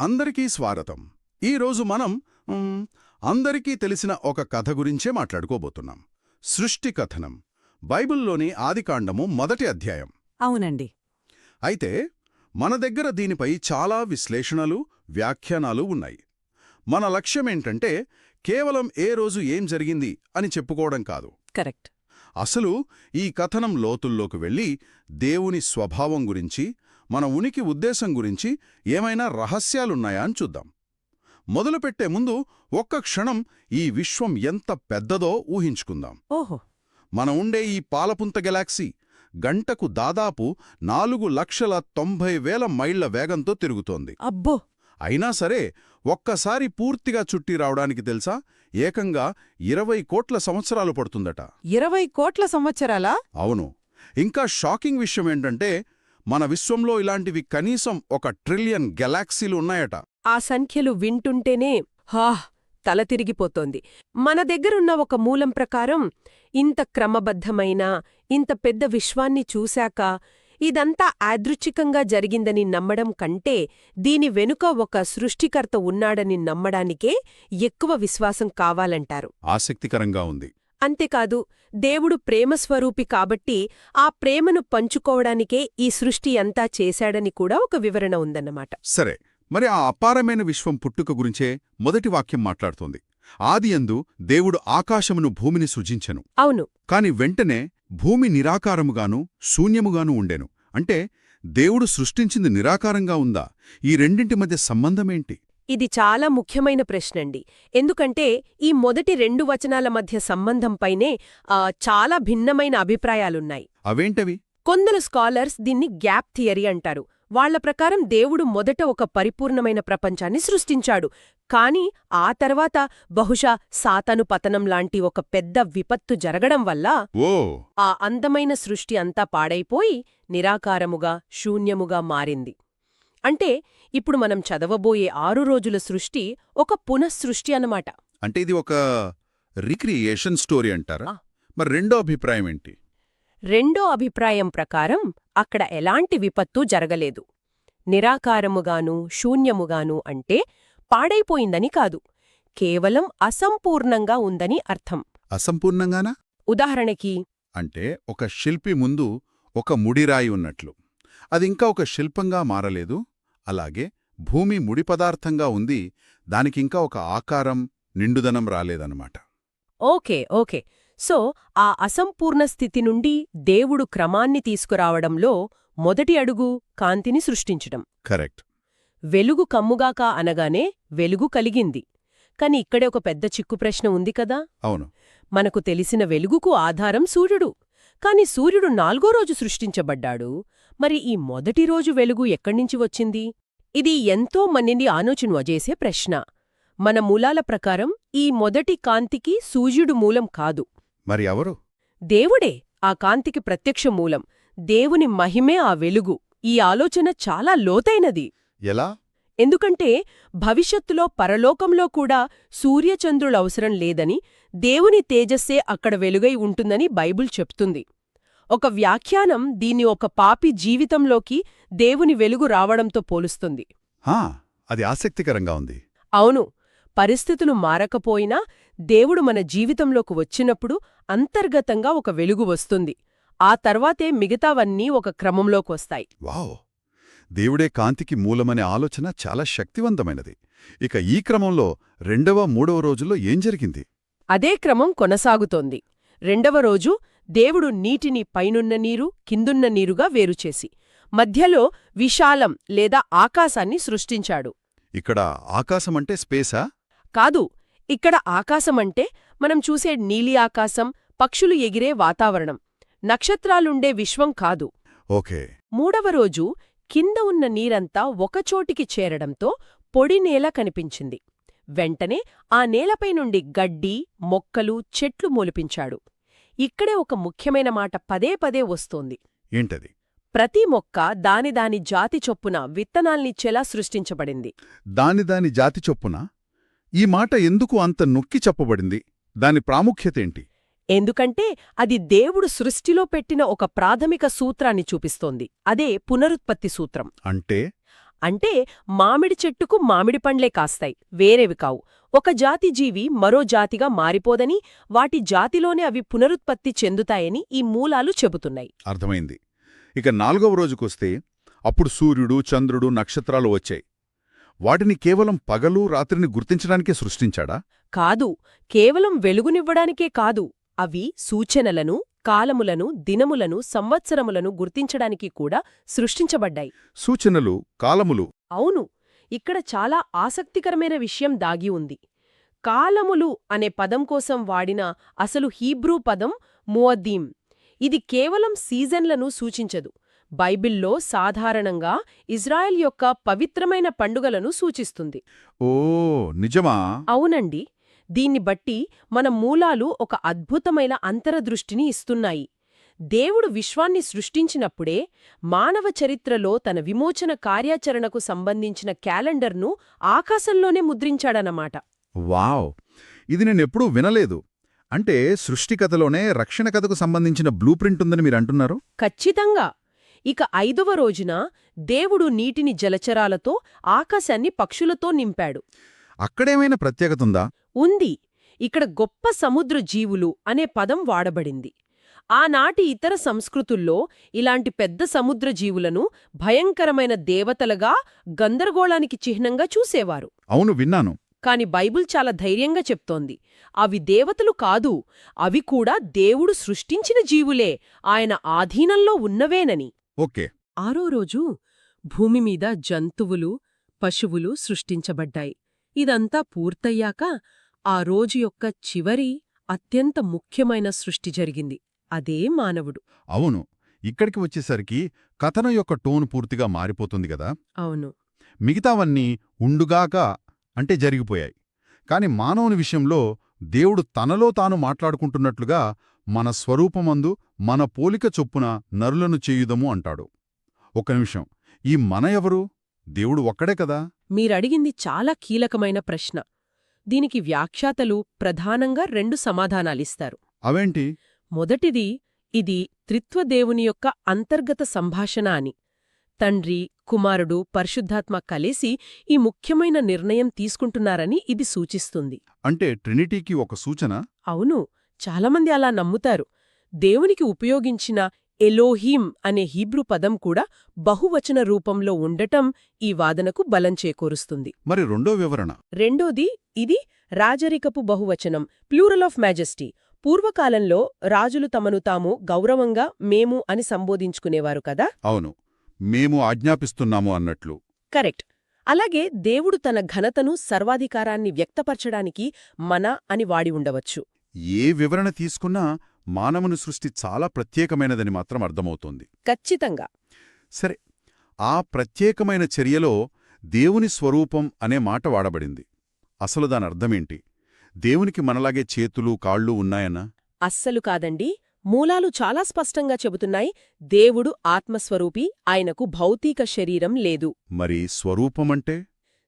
అందరికీ స్వాగతం. ఈరోజు మనం అందరికీ తెలిసిన ఒక కథ గురించే మాట్లాడుకోబోతున్నాం. సృష్టి కథనం. బైబిల్లోని ఆదికాండము మొదటి అధ్యాయం. అవునండి. అయితే మన దగ్గర దీనిపై చాలా విశ్లేషణలు వ్యాఖ్యానాలు ఉన్నాయి. మన లక్ష్యమేంటంటే కేవలం ఏ రోజు ఏం జరిగింది అని చెప్పుకోవడం కాదు. కరెక్ట్. అసలు ఈ కథనం లోతుల్లోకి వెళ్ళి దేవుని స్వభావం గురించి మన ఉనికి ఉద్దేశం గురించి ఏమైనా రహస్యాలున్నాయా అని చూద్దాం. మొదలుపెట్టే ముందు ఒక్క క్షణం ఈ విశ్వం ఎంత పెద్దదో ఊహించుకుందాం. ఓహో! మన ఉండే ఈ పాలపుంత గెలాక్సీ గంటకు దాదాపు నాలుగు లక్షల తొంభై వేల మైళ్ళ వేగంతో తిరుగుతోంది. అబ్బో! అయినా సరే ఒక్కసారి పూర్తిగా చుట్టి రావడానికి తెలుసా? ఏకంగా ఇరవై కోట్ల సంవత్సరాలు పడుతుందట. ఇరవై కోట్ల సంవత్సరాలా? అవును. ఇంకా షాకింగ్ విషయం ఏంటంటే మన విశ్వంలో ఇలాంటివి కనీసం ఒక ట్రిలియన్ గెలాక్సీలు ఉన్నాయట. ఆ సంఖ్యలు వింటుంటేనే హా తల తిరిగిపోతోంది. మన దగ్గరున్న ఒక మూలం ప్రకారం ఇంత క్రమబద్ధమైన ఇంత పెద్ద విశ్వాన్ని చూశాక ఇదంతా యాదృచ్ఛికంగా జరిగిందని నమ్మడం కంటే దీని వెనుక ఒక సృష్టికర్త ఉన్నాడని నమ్మడానికే ఎక్కువ విశ్వాసం కావాలంటారు. ఆసక్తికరంగా ఉంది. అంతేకాదు దేవుడు ప్రేమస్వరూపి కాబట్టి ఆ ప్రేమను పంచుకోవడానికే ఈ సృష్టి అంతా చేశాడని కూడా ఒక వివరణ ఉందన్నమాట. సరే మరి ఆ అపారమైన విశ్వం పుట్టుక గురించే మొదటి వాక్యం మాట్లాడుతోంది. ఆదియందు దేవుడు ఆకాశమును భూమిని సృజించెను. అవును. కాని వెంటనే భూమి నిరాకారముగాను శూన్యముగాను ఉండెను. అంటే దేవుడు సృష్టించింది నిరాకారంగా ఉందా? ఈ రెండింటి మధ్య సంబంధమేంటి? ఇది చాలా ముఖ్యమైన ప్రశ్నండి. ఎందుకంటే ఈ మొదటి రెండు వచనాల మధ్య సంబంధంపైనే చాలా భిన్నమైన అభిప్రాయాలున్నాయి. అవేంటవి? కొందరు స్కాలర్స్ దీన్ని గ్యాప్ థియరీ అంటారు. వాళ్ళ ప్రకారం దేవుడు మొదట ఒక పరిపూర్ణమైన ప్రపంచాన్ని సృష్టించాడు. కాని ఆ తర్వాత బహుశా సాతను పతనం లాంటి ఒక పెద్ద విపత్తు జరగడం వల్ల ఆ అందమైన సృష్టి అంతా పాడైపోయి నిరాకారముగా శూన్యముగా మారింది. అంటే ఇప్పుడు మనం చదవబోయే ఆరు రోజుల సృష్టి ఒక పునఃసృష్టి అన్నమాట. అంటే ఇది ఒక రీక్రియేషన్ స్టోరీ అంటారా. మరి రెండో అభిప్రాయం ఏంటి? రెండో అభిప్రాయం ప్రకారం అక్కడ ఎలాంటి విపత్తు జరగలేదు. నిరాకారముగాను శూన్యముగాను అంటే పాడైపోయిందని కాదు. కేవలం అసంపూర్ణంగా ఉందని అర్థం. అసంపూర్ణంగానా? ఉదాహరణకి అంటే ఒక శిల్పి ముందు ఒక ముడిరాయి ఉన్నట్లు. అది ఇంకా ఒక శిల్పంగా మారలేదు. అలాగే భూమి ముడి పదార్థంగా ఉంది దానికింకా ఒక ఆకారం నిండుదనం రాలేదన్నమాట. Okay okay. సో ఆ అసంపూర్ణ స్థితి నుండి దేవుడు క్రమాన్ని తీసుకురావడంలో మొదటి అడుగు కాంతిని సృష్టించడం. కరెక్ట్. వెలుగు కమ్ముగాక అనగానే వెలుగు కలిగింది. కాని ఇక్కడే ఒక పెద్ద చిక్కు ప్రశ్న ఉంది కదా? అవును. మనకు తెలిసిన వెలుగుకు ఆధారం సూర్యుడు. కాని సూర్యుడు నాల్గో రోజు సృష్టించబడ్డాడు. మరి ఈ మొదటి రోజు వెలుగు ఎక్కడ్నించి వచ్చింది? ఇది ఎంతో మన్నిని ఆలోచనవజేసే ప్రశ్న. మన మూలాల ప్రకారం ఈ మొదటి కాంతికి సూర్యుడు మూలం కాదు. మరి ఎవరు? దేవుడే ఆ కాంతికి ప్రత్యక్ష మూలం. దేవుని మహిమే ఆ వెలుగు. ఈ ఆలోచన చాలా లోతైనది. ఎలా? ఎందుకంటే భవిష్యత్తులో పరలోకంలో కూడా సూర్యచంద్రులవసరం లేదని దేవుని తేజస్సే అక్కడ వెలుగై ఉంటుందని బైబుల్ చెప్తుంది. ఒక వ్యాఖ్యానం దీన్ని ఒక పాపి జీవితంలోకి దేవుని వెలుగు రావడంతో పోలుస్తుంది. అది ఆసక్తికరంగా ఉంది. అవును పరిస్థితులు మారకపోయినా దేవుడు మన జీవితంలోకి వచ్చినప్పుడు అంతర్గతంగా ఒక వెలుగు వస్తుంది. ఆ తర్వాతే మిగతావన్నీ ఒక క్రమంలోకొస్తాయి వావ్! దేవుడే కాంతికి మూలమనే ఆలోచన చాలా శక్తివంతమైనది. ఇక ఈ క్రమంలో రెండవ మూడవ రోజుల్లో ఏం జరిగింది? అదే క్రమం కొనసాగుతోంది. రెండవ రోజు దేవుడు నీటిని పైనున్న నీరు కిందున్న నీరుగా వేరుచేసి మధ్యలో విశాలం లేదా ఆకాశాన్ని సృష్టించాడు. ఇక్కడ ఆకాశమంటే స్పేసా? కాదు ఇక్కడ ఆకాశమంటే మనం చూసే నీలి ఆకాశం పక్షులు ఎగిరే వాతావరణం. నక్షత్రాలుండే విశ్వం కాదు. ఓకే. మూడవ రోజు కింద ఉన్న నీరంతా ఒకచోటికి చేరడంతో పొడి నేల కనిపించింది. వెంటనే ఆ నేలపై నుండి గడ్డి మొక్కలు చెట్లు మొలిపించాడు. ఇక్కడే ఒక ముఖ్యమైన మాట పదే పదే వస్తోంది. ఏంటది? ప్రతి మొక్క దాని దాని జాతి చొప్పున విత్తనాల్నిచ్చేలా సృష్టించబడింది. దాని దాని జాతి చొప్పున? ఈ మాట ఎందుకు అంత నొక్కి చెప్పబడింది? దాని ప్రాముఖ్యతేంటి ఎందుకంటే అది దేవుడు సృష్టిలో పెట్టిన ఒక ప్రాథమిక సూత్రాన్ని చూపిస్తోంది. అదే పునరుత్పత్తి సూత్రం. అంటే? అంటే మామిడి చెట్టుకు మామిడి పండ్లే కాస్తాయి. వేరేవి కావు. ఒక జాతి జీవి మరో జాతిగా మారిపోదని వాటి జాతిలోనే అవి పునరుత్పత్తి చెందుతాయని ఈ మూలాలు చెబుతున్నాయి. అర్థమైంది. ఇక నాలుగవ రోజుకొస్తే అప్పుడు సూర్యుడు చంద్రుడు నక్షత్రాలు వచ్చాయి. వాటిని కేవలం పగలు రాత్రిని గుర్తించడానికే సృష్టించాడా? కాదు. కేవలం వెలుగునివ్వడానికే కాదు. అవి సూచనలను కాలములను దినములను సంవత్సరములను గుర్తించడానికి కూడా సృష్టించబడ్డాయి. సూచనలు కాలములు. అవును. ఇక్కడ చాలా ఆసక్తికరమైన విషయం దాగి ఉంది. కాలములు అనే పదం కోసం వాడిన అసలు హీబ్రూ పదం మువద్దీం. ఇది కేవలం సీజన్లను సూచించదు. బైబిల్లో సాధారణంగా ఇజ్రాయెల్ యొక్క పవిత్రమైన పండుగలను సూచిస్తుంది. ఓ నిజమా? అవునండి. దీన్ని బట్టి మన మూలాలు ఒక అద్భుతమైన అంతరదృష్టిని ఇస్తున్నాయి. దేవుడు విశ్వాన్ని సృష్టించినప్పుడే మానవ చరిత్రలో తన విమోచన కార్యాచరణకు సంబంధించిన క్యాలెండర్ను ఆకాశంలోనే ముద్రించాడనమాట వావ్! ఇది నేనెప్పుడూ వినలేదు. అంటే సృష్టికథలోనే రక్షణ కథకు సంబంధించిన బ్లూ ప్రింట్ ఉందని మీరు అంటున్నారు? ఖచ్చితంగా! ఇక ఐదవ రోజున దేవుడు నీటిని జలచరాలతో ఆకాశాన్ని పక్షులతో నింపాడు. అక్కడేమైనా ప్రత్యేకతుందా ఉంది? ఇక్కడ గొప్ప సముద్ర జీవులు అనే పదం వాడబడింది. ఆనాటి ఇతర సంస్కృతుల్లో ఇలాంటి పెద్ద సముద్ర జీవులను భయంకరమైన దేవతలుగా గందరగోళానికి చిహ్నంగా చూసేవారు. అవును విన్నాను. కాని బైబిల్ చాలా ధైర్యంగా చెప్తోంది. అవి దేవతలు కాదు అవి కూడా దేవుడు సృష్టించిన జీవులే. ఆయన ఆధీనంలో ఉన్నవేనని. ఓకే. ఆరో రోజు భూమి మీద జంతువులు పశువులు సృష్టించబడ్డాయి. ఇదంతా పూర్తయ్యాక ఆ రోజు యొక్క చివరి అత్యంత ముఖ్యమైన సృష్టి జరిగింది. అదే మానవుడు. అవును. ఇక్కడికి వచ్చేసరికి కథనం యొక్క టోన్ పూర్తిగా మారిపోతుంది కదా? అవును. మిగతావన్నీ ఉండుగాక అంటే జరిగిపోయాయి. కాని మానవుని విషయంలో దేవుడు తనలో తాను మాట్లాడుకుంటున్నట్లుగా మన స్వరూపమందు మన పోలిక చొప్పున నరులను చేయుదము అంటాడు. ఒక నిమిషం. ఈ మన ఎవరు? దేవుడు ఒక్కడే కదా? మీరడిగింది చాలా కీలకమైన ప్రశ్న. దీనికి వ్యాఖ్యాతలు ప్రధానంగా రెండు సమాధానాలిస్తారు. అవేంటి? మొదటిది ఇది త్రిత్వదేవుని యొక్క అంతర్గత సంభాషణ అని. తండ్రి కుమారుడు పరిశుద్ధాత్మ కలిసి ఈ ముఖ్యమైన నిర్ణయం తీసుకుంటున్నారని ఇది సూచిస్తుంది. అంటే ట్రినిటీకి ఒక సూచన? అవును చాలామంది అలా నమ్ముతారు. దేవునికి ఉపయోగించిన ఎలోహీం అనే హీబ్రూ పదం కూడా బహువచన రూపంలో ఉండటం ఈ వాదనకు బలం చేకూరుస్తుంది. మరి రెండో వివరణ? రెండోది ఇది రాజరికపు బహువచనం ప్లూరల్ ఆఫ్ మ్యాజెస్టీ. పూర్వకాలంలో రాజులు తమను తాము గౌరవంగా మేము అని సంబోధించుకునేవారు కదా? అవును. మేము ఆజ్ఞాపిస్తున్నాము అన్నట్లు. కరెక్ట్. అలాగే దేవుడు తన ఘనతను సర్వాధికారాన్ని వ్యక్తపరచడానికి మన అని వాడి ఉండవచ్చు. ఏ వివరణ తీసుకున్నా మానవుని సృష్టి చాలా ప్రత్యేకమైనదని మాత్రం అర్థమవుతోంది. ఖచ్చితంగా. సరే ఆ ప్రత్యేకమైన చర్యలో దేవుని స్వరూపం అనే మాట వాడబడింది. అసలు దాని అర్థమేంటి? దేవునికి మనలాగే చేతులు కాళ్ళు ఉన్నాయనా? అస్సలు కాదండి. మూలాలు చాలా స్పష్టంగా చెబుతున్నాయి. దేవుడు ఆత్మస్వరూపి ఆయనకు భౌతిక శరీరం లేదు. మరి స్వరూపమంటే?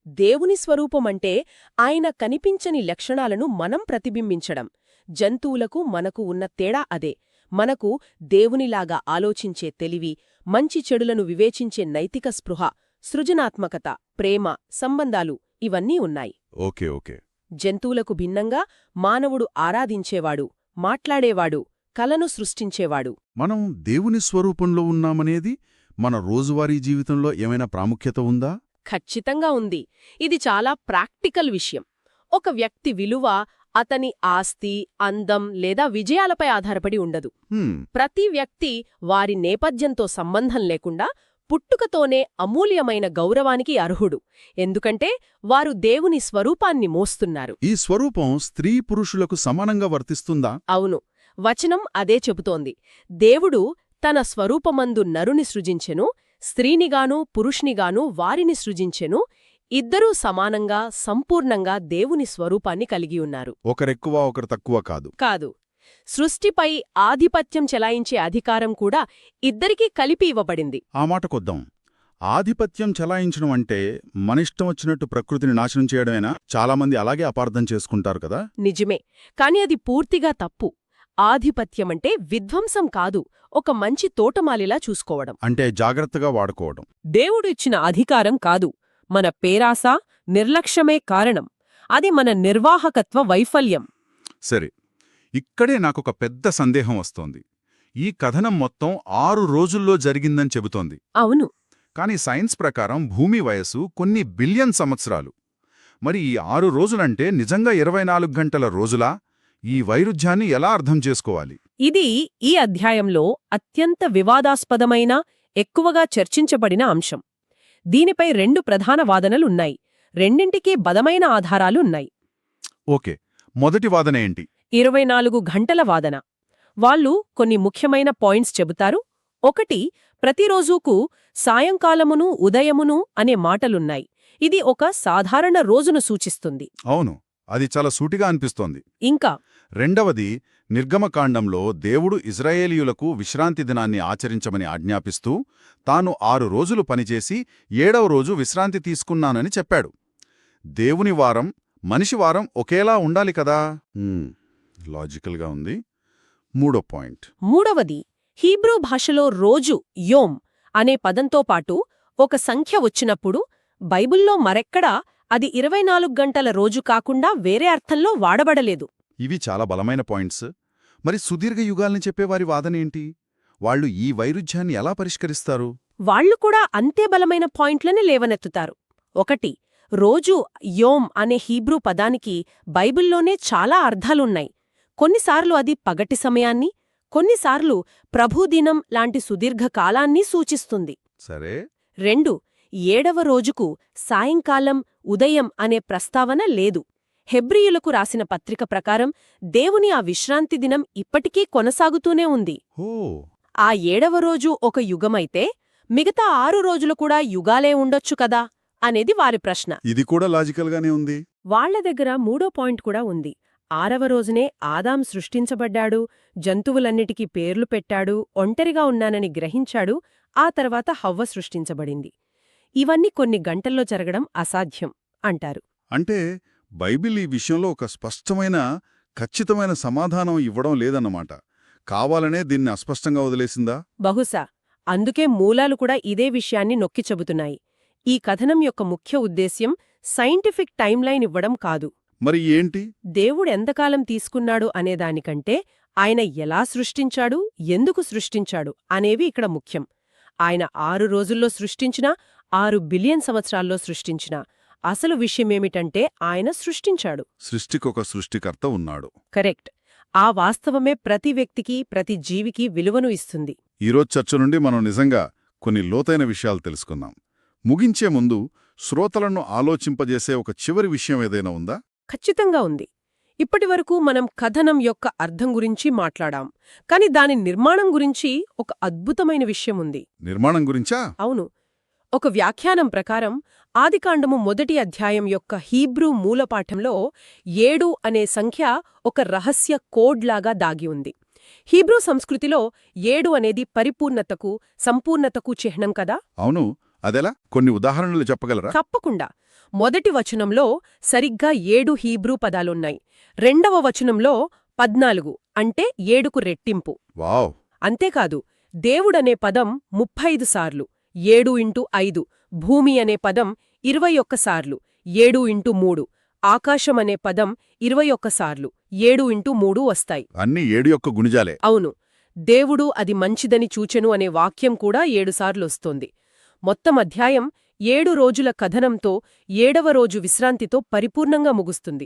దేవుని స్వరూపమంటే ఆయన కనిపించని లక్షణాలను మనం ప్రతిబింబించడం. జంతువులకు మనకు ఉన్న తేడా అదే. మనకు దేవునిలాగా ఆలోచించే తెలివి మంచి చెడులను వివేచించే నైతిక స్పృహ సృజనాత్మకత ప్రేమ సంబంధాలు ఇవన్నీ ఉన్నాయి. Okay okay. జంతువులకు భిన్నంగా మానవుడు ఆరాధించేవాడు మాట్లాడేవాడు కలను సృష్టించేవాడు. మనం దేవుని స్వరూపంలో ఉన్నామనేది మన రోజువారీ జీవితంలో ఏమైనా ప్రాముఖ్యత ఉందా? ఖచ్చితంగా ఉంది. ఇది చాలా ప్రాక్టికల్ విషయం. ఒక వ్యక్తి విలువ అతని ఆస్తి అందం లేదా విజయాలపై ఆధారపడి ఉండదు. ప్రతి వ్యక్తి వారి నేపథ్యంతో సంబంధం లేకుండా పుట్టుకతోనే అమూల్యమైన గౌరవానికి అర్హుడు. ఎందుకంటే వారు దేవుని స్వరూపాన్ని మోస్తున్నారు. ఈ స్వరూపం స్త్రీ పురుషులకు సమానంగా వర్తిస్తుందా? అవును. వచనం అదే చెబుతోంది. దేవుడు తన స్వరూపమందు నరుని సృజించెను స్త్రీనిగాను పురుషునిగాను వారిని సృజించెను ఇద్దరూ సమానంగా సంపూర్ణంగా దేవుని స్వరూపాన్ని కలిగి ఉన్నారు. ఒకరెక్కువ ఒకరు తక్కువ కాదు. కాదు. సృష్టిపై ఆధిపత్యం చెలాయించే అధికారం కూడా ఇద్దరికీ కలిపి ఇవ్వబడింది. ఆ మాటకొద్దాం. ఆధిపత్యం చలాయించడం అంటే మనిష్టం వచ్చినట్టు ప్రకృతిని నాశనం చేయడమేనా? చాలామంది అలాగే అపార్థం చేసుకుంటారు కదా? నిజమే. కాని అది పూర్తిగా తప్పు. ఆధిపత్యమంటే విధ్వంసం కాదు ఒక మంచి తోటమాలిలా చూసుకోవడం. అంటే జాగ్రత్తగా వాడుకోవడం. దేవుడు ఇచ్చిన అధికారం కాదు. మన పేరాస నిర్లక్ష్యమే కారణం. అది మన నిర్వాహకత్వ వైఫల్యం. సరే. ఇక్కడే నాకొక పెద్ద సందేహం వస్తోంది. ఈ కథనం మొత్తం ఆరు రోజుల్లో జరిగిందని చెబుతోంది. అవును. కానీ సైన్స్ ప్రకారం భూమి వయస్సు కొన్ని బిలియన్ సంవత్సరాలు. మరి ఈ ఆరు రోజులంటే నిజంగా ఇరవై నాలుగు గంటల రోజులా? ఈ వైరుధ్యాన్ని ఎలా అర్థం చేసుకోవాలి? ఇది ఈ అధ్యాయంలో అత్యంత వివాదాస్పదమైన ఎక్కువగా చర్చించబడిన అంశం. దీనిపై రెండు ప్రధాన వాదనలున్నాయి. రెండింటికీ బలమైన ఆధారాలు ఉన్నాయి ఓకే. మొదటి వాదన ఏంటి? ఇరవై నాలుగు గంటల వాదన. వాళ్ళు కొన్ని ముఖ్యమైన పాయింట్స్ చెబుతారు. ఒకటి ప్రతిరోజూకు సాయంకాలమును ఉదయమును అనే మాటలున్నాయి. ఇది ఒక సాధారణ రోజును సూచిస్తుంది. అవును అది చాలా సూటిగా అనిపిస్తోంది. ఇంకా రెండవది నిర్గమకాండంలో దేవుడు ఇజ్రాయేలీయులకు విశ్రాంతి దినాన్ని ఆచరించమని ఆజ్ఞాపిస్తూ తాను ఆరు రోజులు పనిచేసి ఏడవ రోజు విశ్రాంతి తీసుకున్నానని చెప్పాడు. దేవుని వారం మనిషి వారం ఒకేలా ఉండాలి కదా? హ్మ్, లాజికల్గా ఉంది. మూడో పాయింట్. మూడవది హీబ్రూ భాషలో రోజు యోమ్ అనే పదంతో పాటు ఒక సంఖ్య వచ్చినప్పుడు బైబిల్లో మరెక్కడా అది ఇరవై నాలుగు గంటల రోజు కాకుండా వేరే అర్థంలో వాడబడలేదు. ఇవి చాలా బలమైన పాయింట్స్. మరి సుదీర్ఘ యుగాల్ని చెప్పేవారి వాదనేంటి వాళ్ళు ఈ వైరుధ్యాన్ని ఎలా పరిష్కరిస్తారు? వాళ్ళు కూడా అంతే బలమైన పాయింట్లని లేవనెత్తుతారు. ఒకటి రోజు యోమ్ అనే హీబ్రూ పదానికి బైబిల్లోనే చాలా అర్థాలున్నాయి. కొన్నిసార్లు అది పగటి సమయాన్ని కొన్నిసార్లు ప్రభుదినం లాంటి సుదీర్ఘ కాలాన్ని సూచిస్తుంది. సరే. రెండు ఏడవ రోజుకు సాయంకాలం ఉదయం అనే ప్రస్తావన లేదు. హెబ్రియులకు రాసిన పత్రిక ప్రకారం దేవుని ఆ విశ్రాంతి దినం ఇప్పటికీ కొనసాగుతూనే ఉంది. ఆ ఏడవ రోజు ఒక యుగమైతే మిగతా ఆరు రోజులు కూడా యుగాలే ఉండొచ్చు కదా? అనేది వారి ప్రశ్న. ఇది కూడా లాజికల్గానే ఉంది. వాళ్ళ దగ్గర మూడో పాయింట్ కూడా ఉంది. ఆరవ రోజునే ఆదాం సృష్టించబడ్డాడు జంతువులన్నిటికీ పేర్లు పెట్టాడు ఒంటరిగా ఉన్నానని గ్రహించాడు ఆ తర్వాత హవ్వ సృష్టించబడింది. ఇవన్నీ కొన్ని గంటల్లో జరగడం అసాధ్యం అంటారు. అంటే బైబిల్ ఈ విషయంలో ఒక స్పష్టమైన ఖచ్చితమైన సమాధానం ఇవ్వడం లేదన్నమాట. కావాలనే దీన్ని అస్పష్టంగా వదిలేసిందా? బహుశా. అందుకే మూలాలు కూడా ఇదే విషయాన్ని నొక్కి చెబుతున్నాయి. ఈ కథనం యొక్క ముఖ్య ఉద్దేశ్యం సైంటిఫిక్ టైంలైన్ ఇవ్వడం కాదు. మరి ఏంటి? దేవుడెంతకాలం తీసుకున్నాడు అనేదానికంటే ఆయన ఎలా సృష్టించాడు ఎందుకు సృష్టించాడు అనేవి ఇక్కడ ముఖ్యం. ఆయన ఆరు రోజుల్లో సృష్టించినా ఆరు బిలియన్ సంవత్సరాల్లో సృష్టించినా అసలు విషయమేమిటంటే ఆయన సృష్టించాడు. సృష్టికొక సృష్టికర్త ఉన్నాడు. కరెక్ట్. ఆ వాస్తవమే ప్రతి వ్యక్తికి ప్రతి జీవికి విలువను ఇస్తుంది. ఈరోజు చర్చ నుండి మనం నిజంగా కొన్ని లోతైన విషయాలు తెలుసుకుందాం. ముగించే ముందు శ్రోతలను ఆలోచింపజేసే ఒక చివరి విషయం ఏదైనా ఉందా? ఖచ్చితంగా ఉంది. ఇప్పటివరకు మనం కథనం యొక్క అర్థం గురించి మాట్లాడాం. కాని దాని నిర్మాణం గురించి ఒక అద్భుతమైన విషయం ఉంది. నిర్మాణం గురించా? అవును. ఒక వ్యాఖ్యానం ప్రకారం ఆదికాండము మొదటి అధ్యాయం యొక్క హీబ్రూ మూలపాఠంలో ఏడు అనే సంఖ్య ఒక రహస్య కోడ్లాగా దాగి ఉంది. హీబ్రూ సంస్కృతిలో ఏడు అనేది పరిపూర్ణతకు సంపూర్ణతకు చిహ్నం కదా? అవును. అదెలా? కొన్ని ఉదాహరణలు చెప్పగలరా? తప్పకుండా. మొదటి వచనంలో సరిగ్గా ఏడు హీబ్రూ పదాలున్నాయి. రెండవ వచనంలో పద్నాలుగు అంటే ఏడుకు రెట్టింపు. వావ్! అంతేకాదు దేవుడనే పదం ముప్పైదు సార్లు ఏడు ఇంటూ ఐదు భూమి అనే పదం ఇరవై ఒక్కసార్లు ఏడు ఇంటూ మూడు ఆకాశం అనే పదం ఇరవై ఒక్కసార్లు ఏడు ఇంటూ మూడు వస్తాయి. అన్ని ఏడు యొక్క గుణిజాలే. అవును దేవుడు అది మంచిదని చూచెను అనే వాక్యం కూడా ఏడుసార్లొస్తోంది మొత్తం అధ్యాయం ఏడు రోజుల కథనంతో ఏడవ రోజు విశ్రాంతితో పరిపూర్ణంగా ముగుస్తుంది.